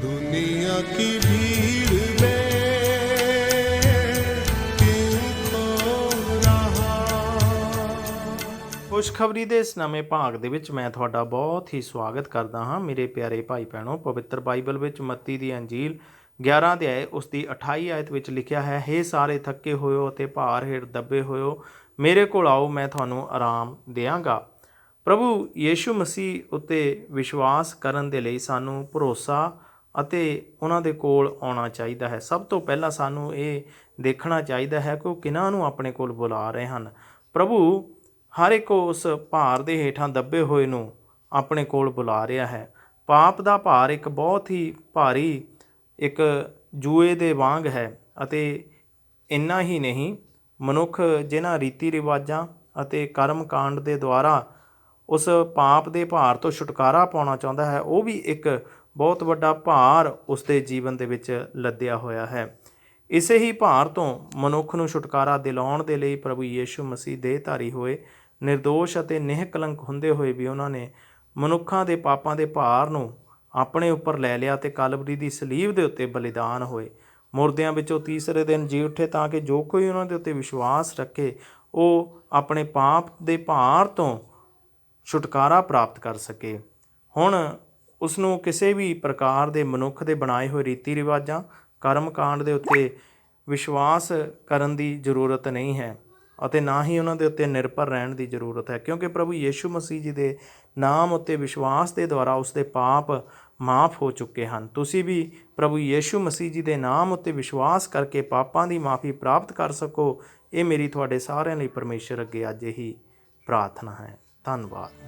दुनिया की भीड़ में क्यों खो रहा ਖੁਸ਼ਖਬਰੀ ਦੇ ਇਸ ਨਵੇਂ ਭਾਗ ਦੇ ਵਿੱਚ ਮੈਂ ਤੁਹਾਡਾ ਬਹੁਤ ਹੀ ਸਵਾਗਤ ਕਰਦਾ ਹਾਂ ਮੇਰੇ ਪਿਆਰੇ ਭਾਈ ਭੈਣੋ ਪਵਿੱਤਰ ਬਾਈਬਲ ਵਿੱਚ ਮੱਤੀ ਦੀ ਅੰਜੀਲ 11 ਅਧਿਆਏ ਉਸ ਦੀ 28 ਆਇਤ ਵਿੱਚ ਲਿਖਿਆ ਹੈ ਹੇ ਸਾਰੇ ਥੱਕੇ ਹੋਇਓ ਅਤੇ ਭਾਰ ਹੇਠ ਦੱਬੇ ਹੋਇਓ ਮੇਰੇ ਕੋਲ ਆਓ ਮੈਂ ਤੁਹਾਨੂੰ ਆਰਾਮ ਦੇਵਾਂਗਾ ਪ੍ਰਭੂ ਯੀਸ਼ੂ ਮਸੀਹ ਉੱਤੇ ਵਿਸ਼ਵਾਸ ਕਰਨ ਦੇ ਲਈ ਸਾਨੂੰ ਭਰੋਸਾ ਅਤੇ ਉਹਨਾਂ ਦੇ ਕੋਲ ਆਉਣਾ ਚਾਹੀਦਾ ਹੈ। ਸਭ ਤੋਂ ਪਹਿਲਾਂ ਸਾਨੂੰ ਇਹ ਦੇਖਣਾ ਚਾਹੀਦਾ ਹੈ ਕਿ ਉਹ ਕਿਹਨਾਂ ਨੂੰ ਆਪਣੇ ਕੋਲ ਬੁਲਾ ਰਹੇ ਹਨ। ਪ੍ਰਭੂ, ਹਰ ਇੱਕ ਉਸ ਭਾਰ ਦੇ ਹੇਠਾਂ ਦੱਬੇ ਹੋਏ ਨੂੰ ਆਪਣੇ ਕੋਲ ਬੁਲਾ ਰਿਹਾ ਹੈ। ਪਾਪ ਦਾ ਭਾਰ ਇੱਕ ਬਹੁਤ ਹੀ ਭਾਰੀ ਇੱਕ ਜੂਏ ਦੇ ਵਾਂਗ ਹੈ ਅਤੇ ਇੰਨਾ ਹੀ ਨਹੀਂ, ਮਨੁੱਖ ਜਿਨ੍ਹਾਂ ਰੀਤੀ ਰਿਵਾਜਾਂ ਅਤੇ ਕਰਮ ਕਾਂਡ ਦੇ ਦੁਆਰਾ ਉਸ ਪਾਪ ਦੇ ਭਾਰ ਤੋਂ ਛੁਟਕਾਰਾ ਪਾਉਣਾ ਚਾਹੁੰਦਾ ਹੈ, ਉਹ ਵੀ ਇੱਕ ਬਹੁਤ ਵੱਡਾ ਭਾਰ ਉਸਦੇ ਜੀਵਨ ਦੇ ਵਿੱਚ ਲੱਦਿਆ ਹੋਇਆ ਹੈ। ਇਸੇ ਹੀ ਭਾਰ ਤੋਂ ਮਨੁੱਖ ਨੂੰ ਛੁਟਕਾਰਾ ਦਿਲਾਉਣ ਦੇ ਲਈ ਪ੍ਰਭੂ ਯੀਸ਼ੂ ਮਸੀਹ ਦੇਹਧਾਰੀ ਹੋਏ નિર્ਦੋਸ਼ ਅਤੇ ਨਿਹਕਲੰਕ ਹੁੰਦੇ ਹੋਏ ਵੀ ਉਹਨਾਂ ਨੇ ਮਨੁੱਖਾਂ ਦੇ ਪਾਪਾਂ ਦੇ ਭਾਰ ਨੂੰ ਆਪਣੇ ਉੱਪਰ ਲੈ ਲਿਆ ਤੇ ਕਲਵਰੀ ਦੀ ਸਲੀਬ ਦੇ ਉੱਤੇ ਬਲੀਦਾਨ ਹੋਏ। ਮੁਰਦਿਆਂ ਵਿੱਚੋਂ ਤੀਸਰੇ ਦਿਨ ਜੀ ਉੱਠੇ ਤਾਂ ਕਿ ਜੋ ਕੋਈ ਉਹਨਾਂ ਦੇ ਉੱਤੇ ਵਿਸ਼ਵਾਸ ਰੱਖੇ, ਉਹ ਆਪਣੇ ਪਾਪ ਦੇ ਭਾਰ ਤੋਂ ਛੁਟਕਾਰਾ ਪ੍ਰਾਪਤ ਕਰ ਸਕੇ। ਹੁਣ ਉਸ ਨੂੰ ਕਿਸੇ ਵੀ ਪ੍ਰਕਾਰ ਦੇ ਮਨੁੱਖ ਦੇ ਬਣਾਏ ਹੋਏ ਰੀਤੀ ਰਿਵਾਜਾਂ ਕਰਮ ਕਾਂਡ ਦੇ ਉੱਤੇ ਵਿਸ਼ਵਾਸ ਕਰਨ ਦੀ ਜ਼ਰੂਰਤ ਨਹੀਂ ਹੈ ਅਤੇ ਨਾ ਹੀ ਉਹਨਾਂ ਦੇ ਉੱਤੇ ਨਿਰਭਰ ਰਹਿਣ ਦੀ ਜ਼ਰੂਰਤ ਹੈ। ਕਿਉਂਕਿ ਪ੍ਰਭੂ ਯੀਸ਼ੂ ਮਸੀਹ ਜੀ ਦੇ ਨਾਮ ਉੱਤੇ ਵਿਸ਼ਵਾਸ ਦੇ ਦੁਆਰਾ ਉਸ ਦੇ ਪਾਪ ਮਾਫ ਹੋ ਚੁੱਕੇ ਹਨ। ਤੁਸੀਂ ਵੀ ਪ੍ਰਭੂ ਯੀਸ਼ੂ ਮਸੀਹ ਜੀ ਦੇ ਨਾਮ ਉੱਤੇ ਵਿਸ਼ਵਾਸ ਕਰਕੇ ਪਾਪਾਂ ਦੀ ਮਾਫੀ ਪ੍ਰਾਪਤ ਕਰ ਸਕੋ। ਇਹ ਮੇਰੀ ਤੁਹਾਡੇ ਸਾਰਿਆਂ ਲਈ ਪਰਮੇਸ਼ਰ ਅੱਗੇ ਅੱਜ ਹੀ ਪ੍ਰਾਰਥਨਾ ਹੈ। ਧੰਨਵਾਦ।